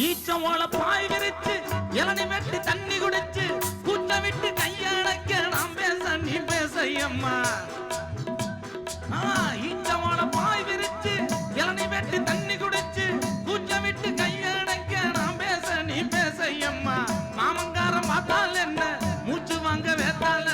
ஈச்சம் ஓல பாய் விரிச்சு இளநி வெட்டி தண்ணி குடிச்சு கூட்ட விட்டு கையடக்க நான் பேச நீ பேச அம்மா ஈச்சம் பாய் விரிச்சு இளநி வெட்டி தண்ணி குடிச்சு கூட்ட விட்டு கையடக்க நான் பேச நீ பேச அம்மா மாமங்காரம் பார்த்தால் என்ன? மூச்சு வாங்க வேத்தால்